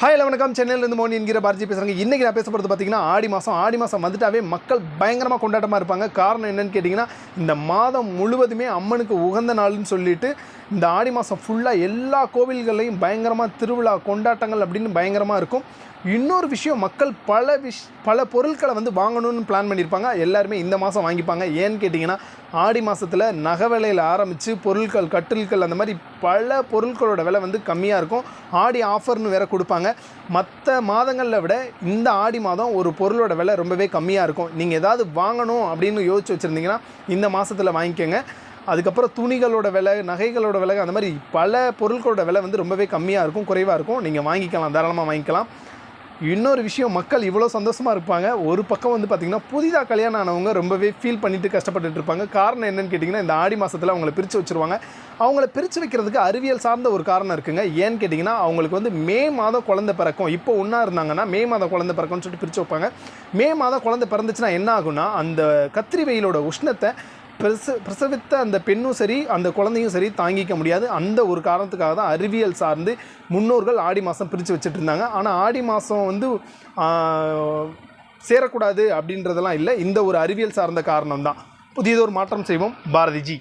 Hi hello வணக்கம். சென்னையிலேருந்து மோனி என்கிற பாரதி பேசுகிறாங்க இன்றைக்கி நான் பேச போகிறது பார்த்தீங்கன்னா ஆடி மாதம் ஆடி மாதம் வந்துட்டாவே மக்கள் பயங்கரமாக கொண்டாட்டமாக இருப்பாங்க. காரணம் என்னன்னு கேட்டிங்கன்னா இந்த மாதம் முழுவதுமே அம்மனுக்கு உகந்த நாள்னு சொல்லிட்டு இந்த ஆடி மாதம் ஃபுல்லாக எல்லா கோவில்கள்லையும் பயங்கரமாக திருவிழா கொண்டாட்டங்கள் அப்படின்னு பயங்கரமாக இருக்கும். இன்னொரு விஷயம் மக்கள் பல விஷ் பல பொருட்களை வந்து வாங்கணும்னு பிளான் பண்ணியிருப்பாங்க. எல்லாருமே இந்த மாதம் வாங்கிப்பாங்க. ஏன்னு கேட்டிங்கன்னா ஆடி மாதத்தில் நகை விலையில் ஆரம்பித்து பொருட்கள் கட்டில்கள் அந்த மாதிரி பல பொருட்களோட விலை வந்து கம்மியாக இருக்கும். ஆடி ஆஃபர்னு வேறு கொடுப்பாங்க. மற்ற மாதங்களில் விட இந்த ஆடி மாதம் ஒரு பொருளோட விலை ரொம்பவே கம்மியாக இருக்கும். நீங்கள் ஏதாவது வாங்கணும் அப்படின்னு யோசிச்சு வச்சுருந்தீங்கன்னா இந்த மாதத்தில் வாங்கிக்கோங்க. அதுக்கப்புறம் துணிகளோட விலை நகைகளோட விலை அந்த மாதிரி பல பொருட்களோட விலை வந்து ரொம்பவே கம்மியாக இருக்கும் குறைவாக இருக்கும். நீங்கள் வாங்கிக்கலாம் தாராளமாக வாங்கிக்கலாம். இன்னொரு விஷயம் மக்கள் இவ்வளோ சந்தோஷமாக இருப்பாங்க. ஒரு பக்கம் வந்து பார்த்திங்கன்னா புதிதாக கல்யாணம் ஆனவங்க ரொம்பவே ஃபீல் பண்ணிட்டு கஷ்டப்பட்டுட்டு இருப்பாங்க. காரணம் என்னென்னு கேட்டிங்கன்னா இந்த ஆடி மாதத்தில் அவங்கள பிரித்து வச்சுருவாங்க. அவங்கள பிரித்து வைக்கிறதுக்கு அறிவியல் சார்ந்த ஒரு காரணம் இருக்குங்க. ஏன்னு கேட்டிங்கன்னா அவங்களுக்கு வந்து மே மாதம் குழந்தை பிறக்கும். இப்போ ஒன்றா இருந்தாங்கன்னா மே மாதம் குழந்தை பிறக்கும்னு சொல்லிட்டு பிரித்து வைப்பாங்க. மே மாதம் குழந்தை பிறந்துச்சுன்னா என்ன ஆகும்னா அந்த கத்திரி வெயிலோட உஷ்ணத்தை பிரச பிரசவித்த அந்த பெண்ணும் சரி அந்த குழந்தையும் சரி தாங்கிக்க முடியாது. அந்த ஒரு காரணத்துக்காக தான் அறிவியல் சார்ந்து முன்னோர்கள் ஆடி மாதம் பிரித்து வச்சுட்டு இருந்தாங்க ஆனால் ஆடி மாதம் வந்து சேரக்கூடாது அப்படின்றதெல்லாம் இல்லை. இந்த ஒரு அறிவியல் சார்ந்த காரணம் தான் புதியதொரு மாற்றம் செய்வோம். பாரதிஜி